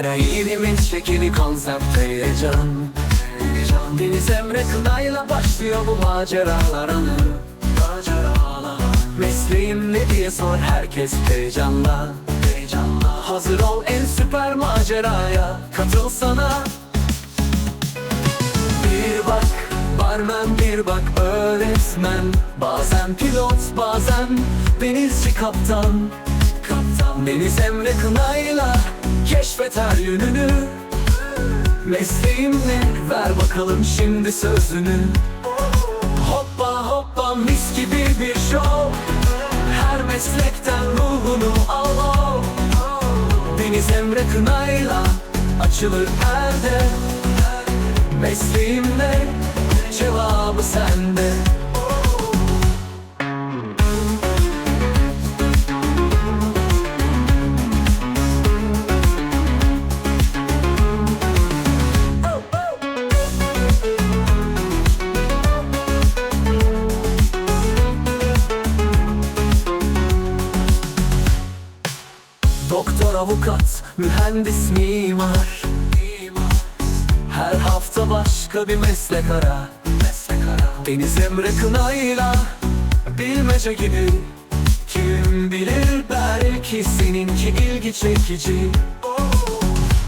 Her ay inimin şekeri konsept heyecan. Deniz Emre Kınay'la başlıyor bu maceralar anı Mesleğim ne diye sor herkes Heyecanla. Hazır ol en süper maceraya Katıl sana. Bir bak barmen bir bak öğretmen. Bazen pilot bazen denizci kaptan. Kaptan Deniz Emre Kınay'la keşfet her yönünü. Mesleğim ne ver bakalım şimdi sözünü. Hoppa hoppa mis gibi bir show. Her meslekten ruhunu al al. Deniz Emre Kınay'la açılır perde. Mesleğim ne? Cevabı sende Doktor, avukat, mühendis, mimar. Her hafta başka bir meslek ara. Deniz Emre Kınay'la Bilmece gibi. Kim bilir belki seninki ilgi çekici